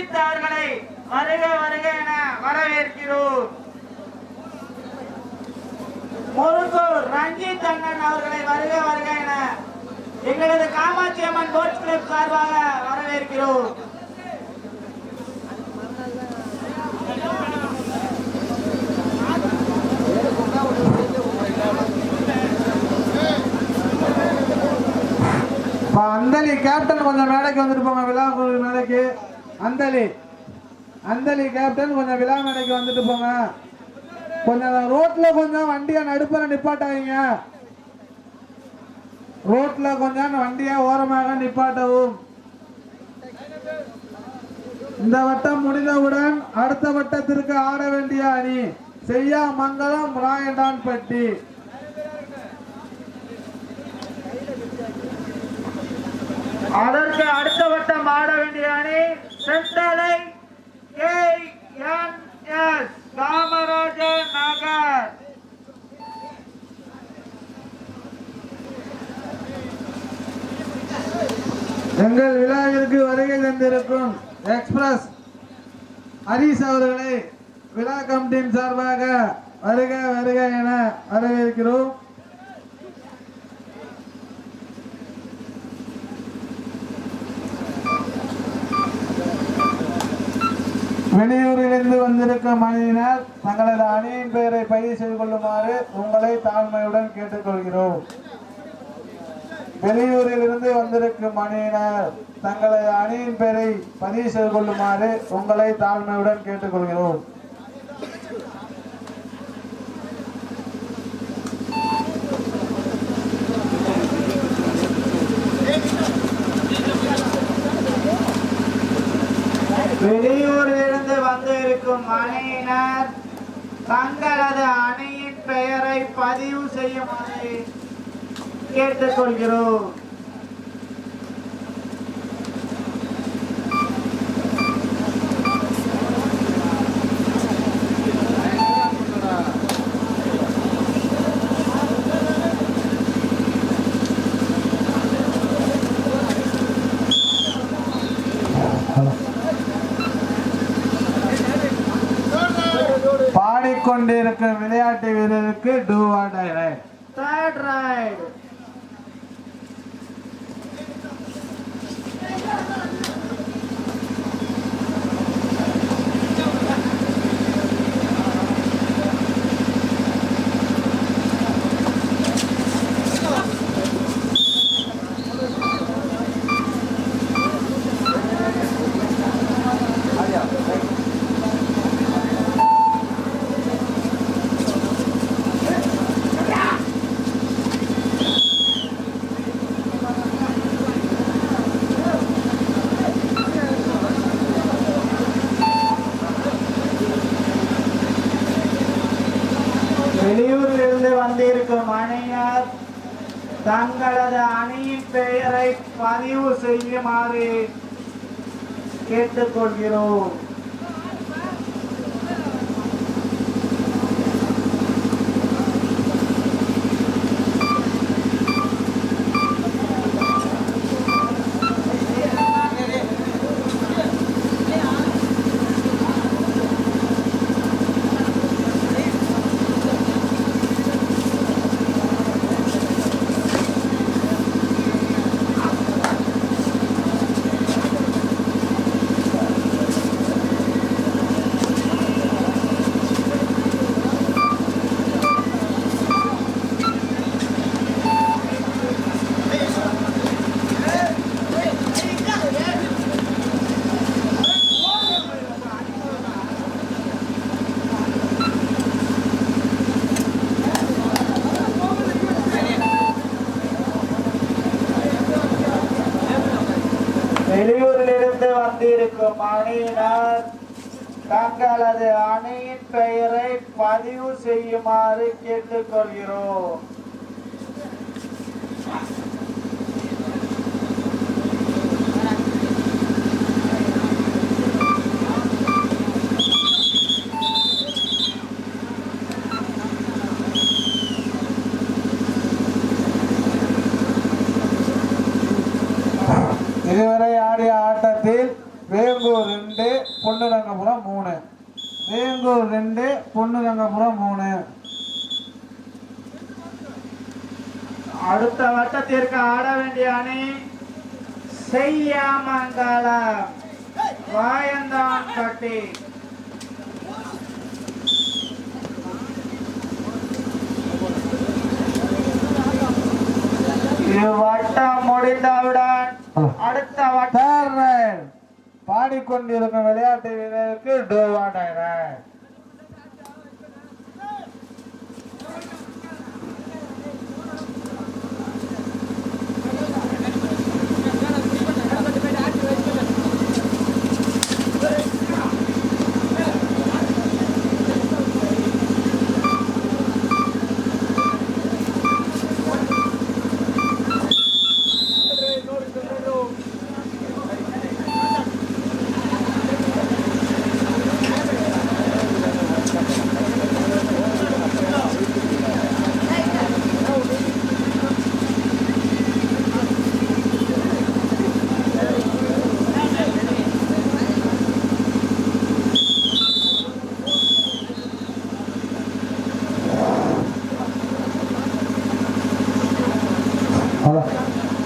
ரஞ்சித் வருக வருக என வரவேற்கிறோம். முருகூர் ரஞ்சித் அண்ணன் அவர்களை வருக வருக என எங்களது காமாட்சி அம்மன் போட்ஸ் கிளப் சார்பாக வரவேற்கிறோம். இப்ப கேப்டன் கொஞ்சம் மேடைக்கு வந்துட்டு போங்க விழா குழு மேடைக்கு அந்தலி. அந்தலி கேப்டன் கொஞ்சம் விழா மேடைக்கு வந்துட்டு போங்க. கொஞ்சம் ரோட்ல கொஞ்சம் வண்டியை நடுப்புற நிப்பாட்டாதீங்க. ரோட்ல கொஞ்சம் வண்டியை ஓரமாக நிப்பாட்டவும். இந்த வட்டம் முடிந்தவுடன் அடுத்த வட்டத்திற்கு ஆட வேண்டிய அணி செய்யா மங்கலம் ராயண்டான்பட்டி. அதற்கு அடுத்த வட்டம் ஆட வேண்டிய அணி செந்தலை கேஎன்எஸ் காமராஜர் நகர். எங்கள் விழாவிற்கு வருகை தந்திருக்கும் எக்ஸ்பிரஸ் ஹரிஸ் அவர்களை விழா கமிட்டியின் சார்பாக வருக வருக என வரவேற்கிறோம். வெளியூரிலிருந்து வந்திருக்கும் அணியினர் தங்களது அணியின் பெயரை பதிவு செய்து கொள்ளுமாறு உங்களை தாழ்மையுடன் கேட்டுக்கொள்கிறோம். வெளியூரிலிருந்து வந்திருக்கும் அணியினர் தங்களது அணியின் பெயரை பதிவு செய்து கொள்ளுமாறு உங்களை தாழ்மையுடன் கேட்டுக்கொள்கிறோம். வெளியூரில் வந்து இருக்கும் தங்களது அணையின் பெயரை பதிவு செய்யுமாறு கேட்டுக்கொள்கிறோம். கொண்டிருக்கும் விளையாட்டு வீரருக்கு do or die right third right வெளியூரிலிருந்து வந்திருக்கும் அணியினர் தங்களது அணியின் பெயரை பதிவு செய்யுமாறு கேட்டுக்கொள்கிறோம். வெளியூரிலிருந்து வந்திருக்கும் அணியினர் தங்களது அணியின் பெயரை பதிவு செய்யுமாறு கேட்டுக்கொள்கிறோம். இதுவரை ஆட்டத்தில் வேங்கூர் ரெண்டு பொன்னுரங்கபுரம் மூணு. வேங்கூர் ரெண்டு பொன்னுரங்கபுரம் மூணு. அடுத்த வட்டத்திற்கு ஆட வேண்டிய அணி செய்யாமங்கலம் வாயந்தான் பட்டி இவ்வட்டம் முடிந்தவுடன் அடுத்த வட்டம் பாடிக்கொண்டிருக்கும் விளையாட்டு வீரருக்கு டோவாண்டாய் ரைட்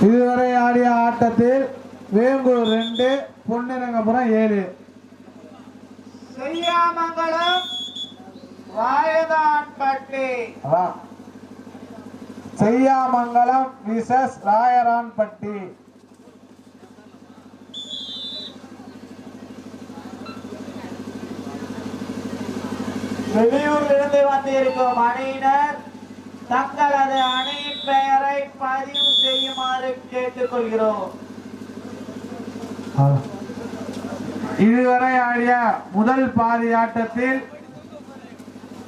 இதுவரை ஆடிய ஆட்டத்தில் வேங்கூர் ரெண்டு பொன்னிரங்கபுரம் ஏழு. செய்யாமங்கலம் வாயந்தான் பட்டி அதான் செய்யாமங்கலம் விசஸ் ராயரான்பட்டி. வெளியூரிலிருந்து வந்திருக்கும் அணியினர் தங்களது அணியின் பெயரை பதிவு செய்யுமாறு கேட்டுக்கொள்கிறோம். இதுவரை ஆடிய முதல் பாதி ஆட்டத்தில்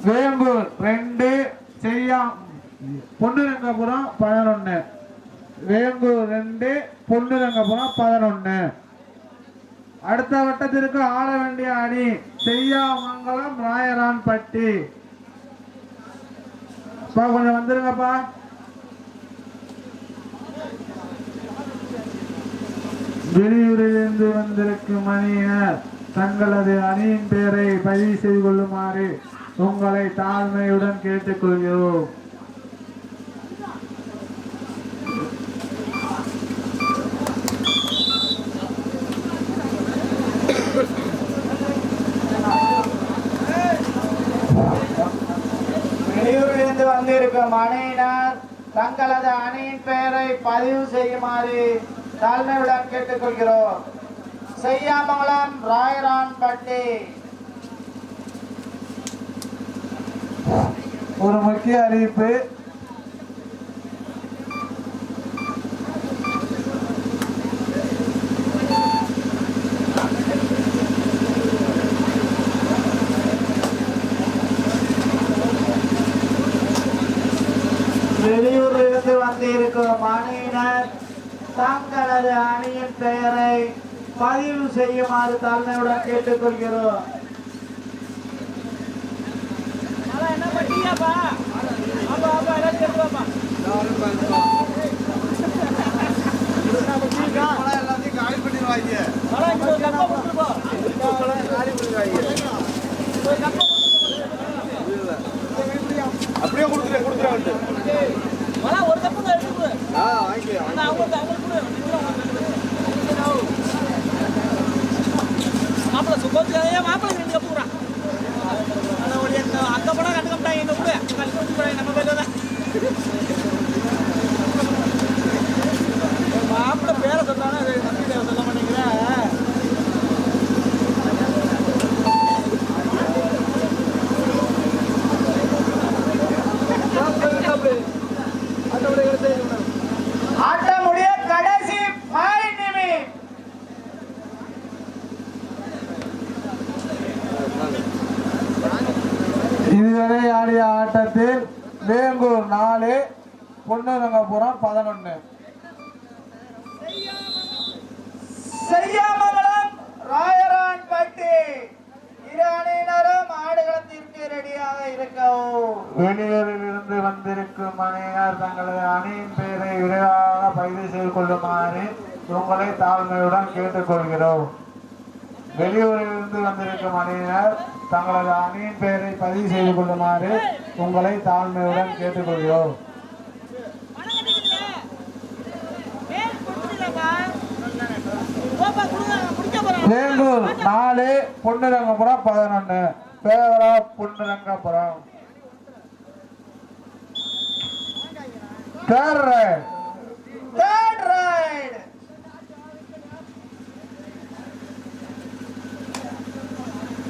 வேம்பூர் ரெண்டு செய்யா பொன்னுரங்கபுரம் பதினொன்னு. வேம்பூர் ரெண்டு பொன்னுரங்கபுரம் பதினொன்னு. அடுத்த வட்டத்திற்கு ஆட வேண்டிய அணி செய்யாமங்கலம் ராயரான்பட்டி. அப்பா கொஞ்சம் வந்துருங்கப்பா. வெளியூரிலிருந்து வந்திருக்கும் அணியினர் தங்களது அணியின் பெயரை பதிவு செய்து கொள்ளுமாறு உங்களை தாழ்மையுடன் கேட்டுக்கொள்கிறோம் வெளியூரிலிருந்து வந்திருக்கும் அணியினர் தங்களது அணியின் பெயரை பதிவு செய்யுமாறு தாழ்மையுடன் கேட்டுக்கொள்கிறோம். செய்யாமங்கலம் ராயரான்பட்டி. ஒரு முக்கிய அறிவிப்பு வெளியூரிலிருந்து வந்திருக்கும் அணியினர் தங்களது அணியின் பெயரை பதிவு செய்யுமாறு தாழ்மையுடன் கேட்டுக்கொள்கிறோம். என்ன பண்ணியாப்பா அப்பா அப்பா எல்லாம் தெரியுவாப்பா வர இங்க ஒரு கப்பை கொடுத்துருப்பா ஒரு கப்பை அப்படியே கொடுத்துட்டேன் கொடுத்துட்டேன் வர ஒரு கப்பு தான் எடுத்து கொடு. ஆ வாங்கிக்கலாம் ஆனா அவங்களுக்கு அவங்களுக்கு கொடு. மாப்பிள்ளை சுகோத்துக்காக மாப்பிள்ளை ரெண்டு கப்பு விடுறான் ஆனால் ஒரு எங்க அக்கா படம் கண்டு கம்பிட்டாங்க எங்க கூட கழிச்சு கூட நம்ம பேர் தான் மாப்பிள்ளை பேரை சொன்னாலும் அது நம்பி சொல்ல மாட்டேங்கிறேன் ஆட்டமுடைய கடைசி பாயிண்ட் நிமிடம் இதுவரை ஆடிய ஆட்டத்தில் வேங்கூர் நாலு பொன்னுரங்கபுரம் பதினொன்னு செய்யாமங்கலம் ராயரான்பட்டி இரு அணியினரும் ஆடுகளத்திற்கு ரெடியாக இருக்கவும் வெளியூரில் இருந்து வந்திருக்கும் அணியினர் தங்களது அணியின் பெயரை விரைவாக பதிவு செய்து கொள்ளுமாறு உங்களை தாழ்மையுடன் கேட்டுக்கொள்கிறோம். வெளியூரிலிருந்து வந்திருக்கும் அணியினர் தங்களது அணியின் பெயரை பதிவு செய்து கொள்ளுமாறு உங்களை தாழ்மையுடன் கேட்டுக்கொள்கிறோம். பணம் நாலு பொன்னுரங்கபுரம் பதினொன்று பேரா Ponnurangapuram third right third right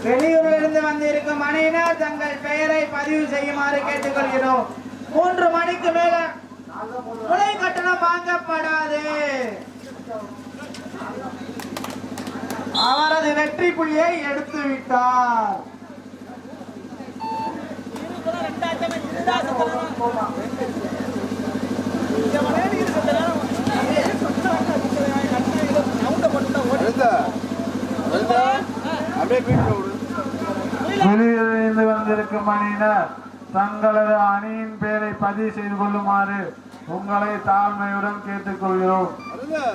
வெளியூரிலிருந்து வந்திருக்கும் அணியினர் தங்கள் பெயரை பதிவு செய்யுமாறு கேட்டுக்கொள்கிறோம். மூன்று மணிக்கு மேல உலை கட்டணம் வாங்கப்படாது. அவரது வெற்றி புள்ளியை எடுத்து விட்டார். ரெண்டாயிரத்தி இந்த அப்படியே வீட்டுல வெளியிலிருந்து வந்திருக்கும் அணியினர் தங்களது அணியின் பெயரை பதிவு செய்து கொள்ளுமாறு உங்களை தாழ்மையுடன் கேட்டுக்கொள்கிறோம். வருதா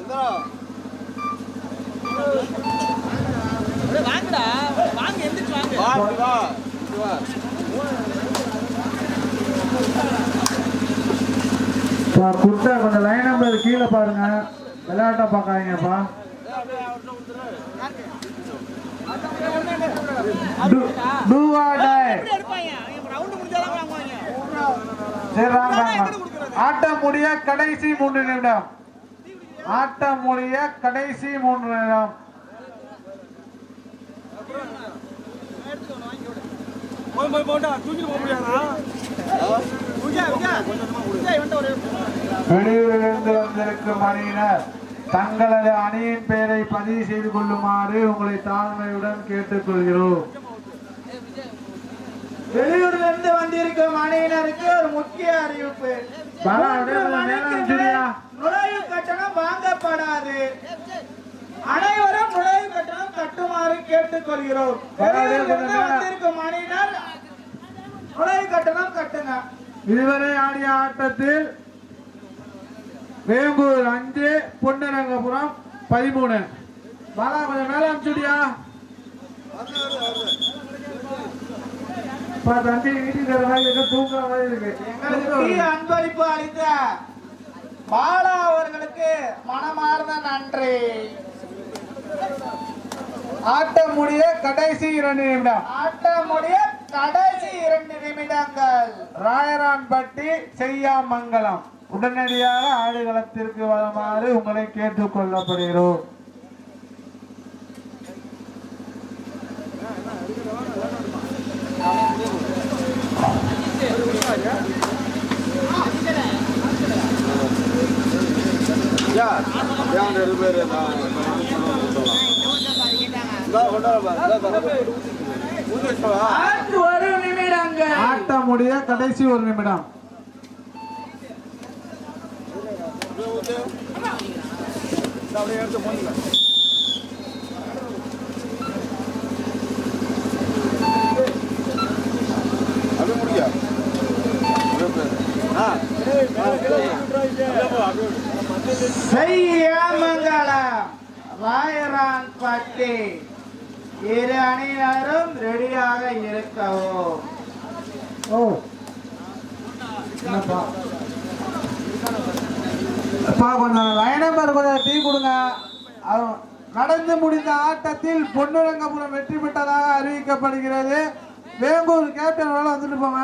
குட்டை கொஞ்சம் லைன் நம்பர் கீழே பாருங்க. விளையாட்டை பார்க்காதீங்கப்பா. Do or die. ஆட்டம் முடிய கடைசி மூன்று நிமிடம். ஆட்டம் முடிய கடைசி மூன்று நிமிடம். வெளியூரிலிருந்து வந்திருக்கும் அணியினர் தங்களது அணியின் பெயரை பதிவு செய்து கொள்ளுமாறு உங்களை தாழ்மையுடன் கேட்டுக்கொள்கிறோம் வெளியூரிலிருந்து வந்திருக்கும் அணியினருக்கு ஒரு முக்கிய அறிவிப்பு. நுழைவு கட்டணம் வாங்கப்படாது அனைவரும் நுழைவு கட்டணம் கட்டுமாறு கேட்டுக்கொள்கிறோம் வெளியூரிலிருந்து. வந்திருக்கும் அணியினர் நுழைவு கட்டணம் கட்டுங்க இதுவரை ஆடிய ஆட்டத்தில் வேம்பூர் அஞ்சு பொன்னரங்கபுரம் பதிமூணு. பாலா கொஞ்சம் மேல அனுப்பிச்சுடியா தம்பி வீட்டுக்கு மாதிரி இருக்கு தூங்குற மாதிரி இருக்கு. அன்பளிப்பு அளித்த பாலா அவர்களுக்கு மனமார்ந்த நன்றி. ஆட்டம் முடிய கடைசி இரண்டு நிமிடம். ஆட்டமுடைய கடைசி இரண்டு நிமிடங்கள். ராயரான்பட்டி செய்யாமங்கலம். உடனடியாக ஆடுகளத்திற்கு வருமாறு உங்களை கேட்டுக்கொள்ளப்படுகிறோம் யா ஏன் ரெண்டு பேர் இந்தா கொண்டாடப்பா இந்தா தரப்பா ஊதி வச்சவா ஆற்று ஒரு நிமிடங்கள். ஆட்டம் முடிய கடைசி ஒரு நிமிடம். அப்படியே எடுத்து போங்க அப்படியே முடியா. செய்யாமங்கலம். ராயரான்பட்டி இரு அணியினரும் ரெடியாக இருக்கவும். ஓ. என்னப்பா? அப்பா கொஞ்சம் லைன் கொஞ்சம் டீ கொடுங்க. நடந்து முடிந்த ஆட்டத்தில் பொன்னுரங்கபுரம் வெற்றி பெற்றதாக அறிவிக்கப்படுகிறது. வேங்கூர் கேப்டன் வந்துட்டு போங்க.